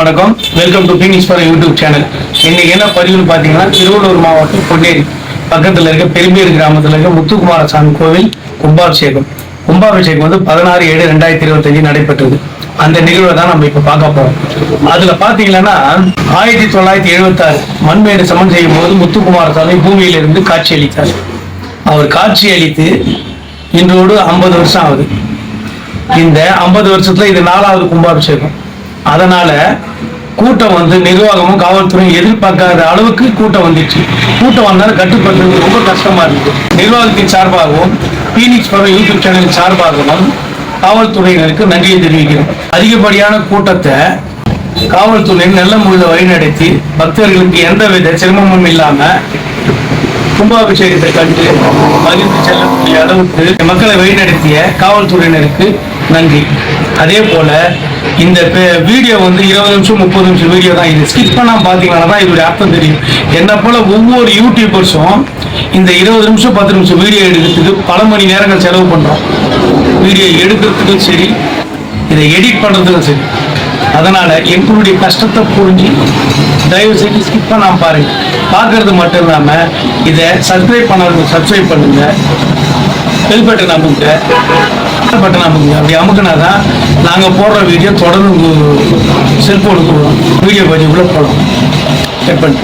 அனைவருக்கும் வணக்கம். Welcome to finish for YouTube channel இன்னைக்கு என்ன பதிவுன்னு பார்த்தீங்கன்னா திருவள்ளூர் மாவட்டம் பொன்னேரி பக்கத்தில் இருக்க பெரும்பேர் கிராமத்தில் இருக்க முத்துக்குமாரசாமி கோவில் கும்பாபிஷேகம். கும்பாபிஷேகம் வந்து பதினாறு ஏழு ரெண்டாயிரத்தி இருபத்தஞ்சு நடைபெற்றது. அந்த நிகழ்வை தான் நம்ம இப்ப பார்க்க போறோம். அதுல பாத்தீங்கன்னா ஆயிரத்தி தொள்ளாயிரத்தி எழுபத்தாறு மண்மேடு சமன் செய்யும் போது முத்துக்குமாரசாமி பூமியிலிருந்து காட்சி அளித்தார். அவர் காட்சி அளித்து இன்றோடு ஐம்பது வருஷம் ஆகுது. இந்த ஐம்பது வருஷத்துல இது நாலாவது கும்பாபிஷேகம். அதனால கூட்டம் வந்து நிர்வாகமும் காவல்துறையும் எதிர்பார்க்காத அளவுக்கு கூட்டம் வந்துச்சு. கூட்டம் வந்தாலும் கட்டுப்படுத்துறது ரொம்ப கஷ்டமா இருக்கு நிர்வாகத்தின் சார்பாகவும் பீனிக்ஸ் படம் யூடியூப் சேனலின் சார்பாகவும் காவல்துறையினருக்கு நன்றியை தெரிவிக்கிறோம். அதிகப்படியான கூட்டத்தை காவல்துறையின் நல்ல முறையில் வழிநடத்தி பக்தர்களுக்கு எந்தவித சிரமமும் இல்லாம கும்பாபிஷேகத்தை கண்டு மகிழ்ந்து செல்லக்கூடிய அளவுக்கு மக்களை வழிநடத்திய காவல்துறையினருக்கு நன்றி. அதே போல இந்த பே- வீடியோ வந்து இருபது நிமிஷம் முப்பது நிமிஷம் வீடியோ தான். இது ஸ்கிப் பண்ணால் பார்த்தீங்கன்னா தான் இதோட அர்த்தம் தெரியும். என்ன போல ஒவ்வொரு யூடியூபர்ஸும் இந்த இருபது நிமிஷம் பத்து நிமிஷம் வீடியோ எடுக்கிறதுக்கு பல மணி நேரங்கள் செலவு பண்ணுறோம் வீடியோ எடுக்கிறதுக்கும் சரி இதை எடிட் பண்ணுறதுக்கும் சரி. அதனால் எங்களுடைய கஷ்டத்தை புரிஞ்சு தயவு செய்து ஸ்கிப் பண்ணாம பாருங்க. பார்க்கறது மட்டும் இல்லாமல் இதை சப்ஸ்கிரைப் பண்ணாதவங்க சப்ஸ்கிரைப் பண்ணுங்க. பெல் பட்டன் அமுங்க பட்டன் அமுங்க அப்படி அமுக்குனாதான் நாங்க போடுற வீடியோ தொடர்ந்து செல்போனுக்கு வீடியோ பதிவுக்குள்ள போகலாம் செக் பண்ணி.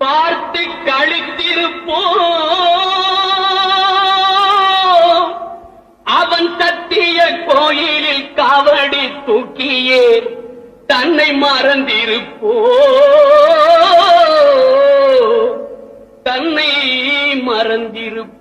பார்த்து கழித்திருப்போம். அவன் சத்திய கோயிலில் காவடி தூக்கியே தன்னை மறந்திருப்போ தன்னை மறந்திருப்போ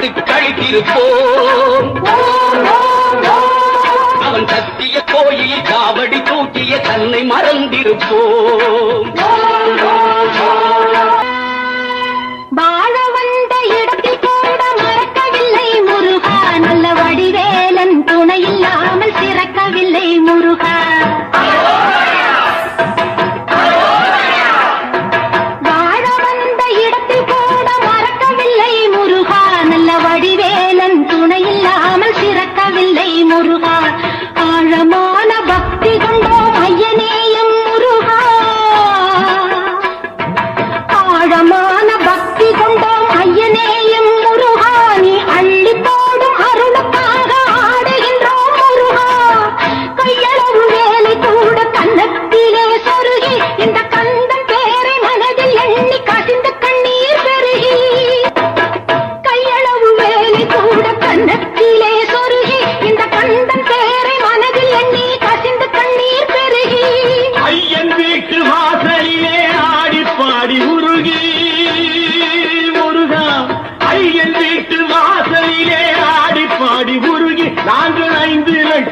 பார்த்து கழித்திருப்போம் அவன் சத்திய கோயில் காவடி தூக்கிய தன்னை மறந்திருப்போம்.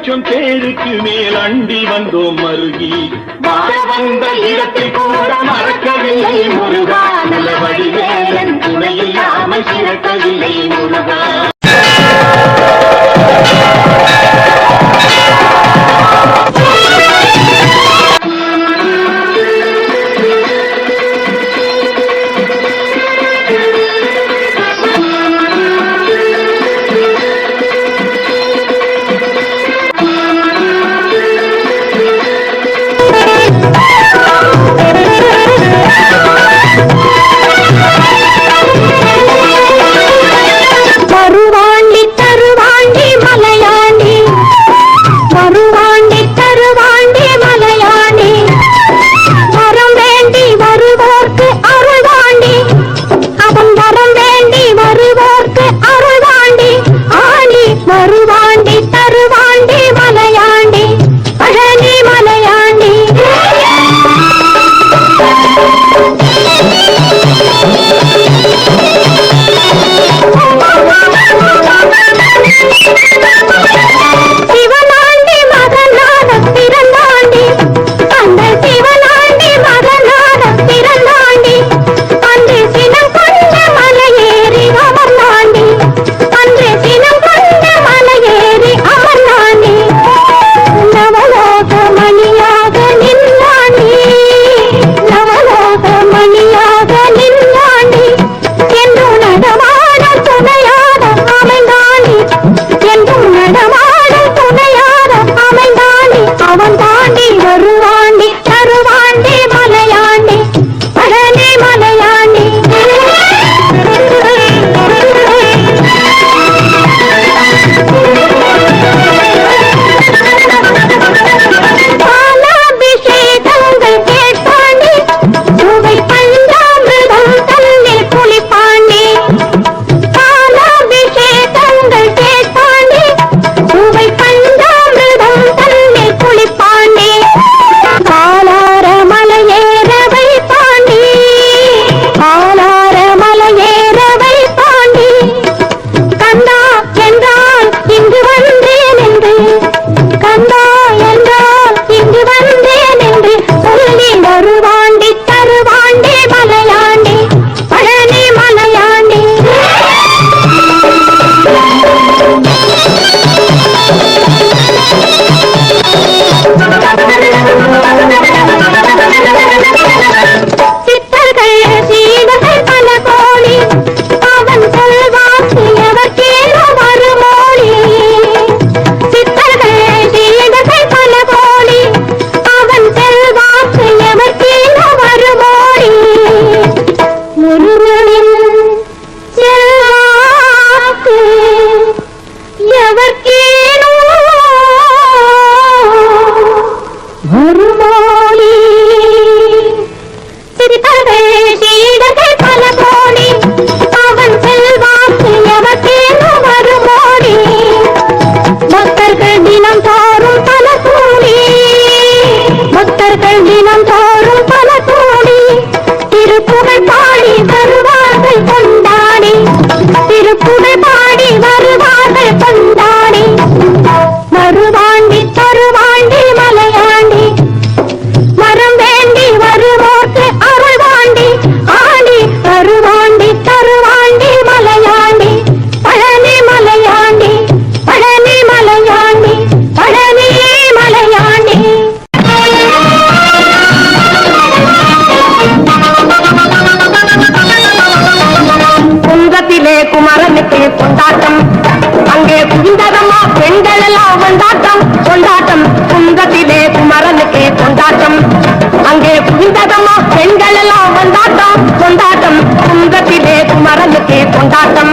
லட்சம் பேருக்கு மேல் அண்டி வந்தோம் மருகி. வாழ வந்த இடத்தை கூட மறக்கவில்லை. முருகா நல்ல வழிவேலன் துணை இல்லாமல் சிறக்கவில்லை. முருகா. கொண்டாட்டம் கொண்டாட்டம் குன்றத்திலே குமரனுக்கு கொண்டாட்டம் அங்கே புகுந்ததமா பெண்கள் எல்லாம் கொண்டாட்டம் கொண்டாட்டம் குன்றத்திலே குமரனுக்கு கொண்டாட்டம்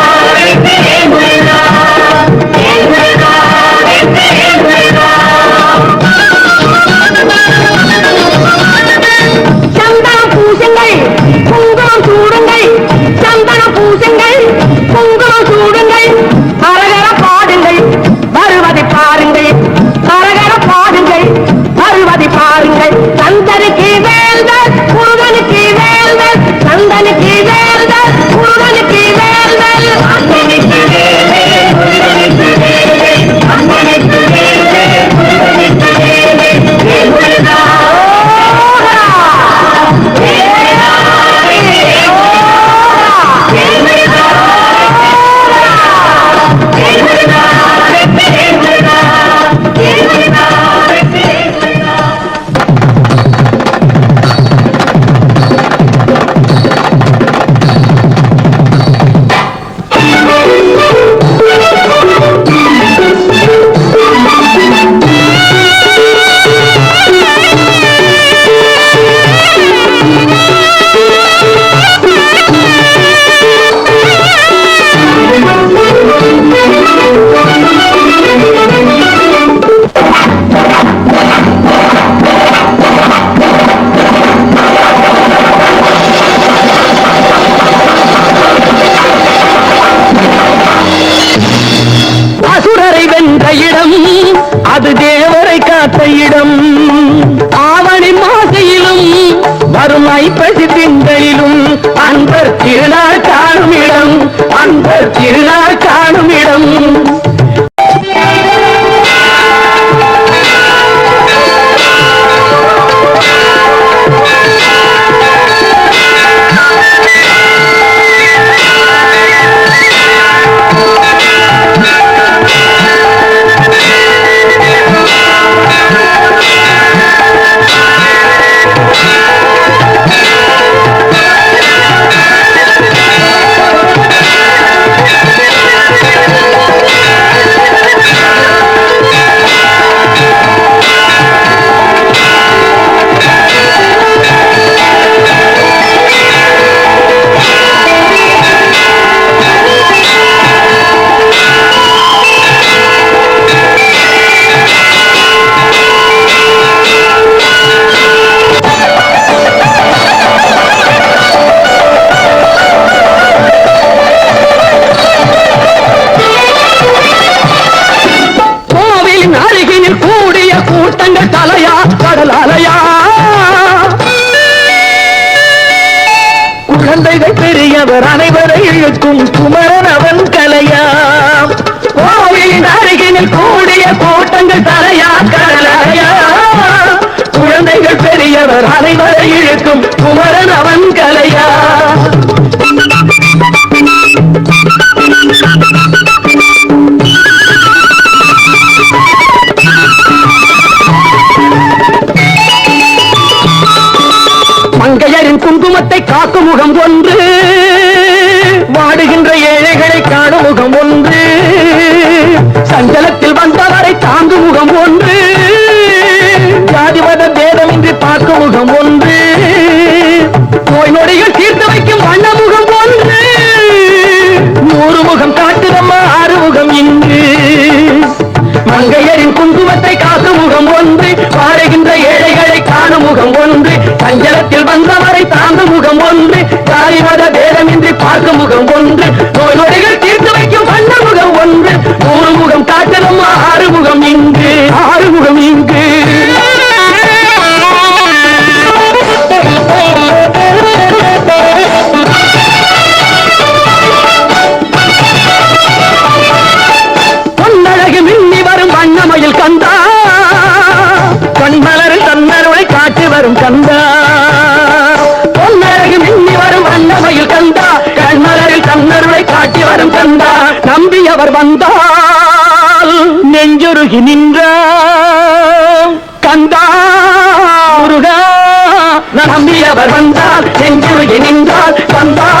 குமரர் அனைவரை இழுக்கும் குமரன் அவன் கலையா. மங்கையரின் குங்குமத்தை காக்கும் முகம் ஒன்று வாடுகின்ற ஏழைகளை காணும் முகம் ஒன்று. சஞ்சலத்தை நம்பியவர் வந்தால் நெஞ்சுருகி நின்றால் வந்தால்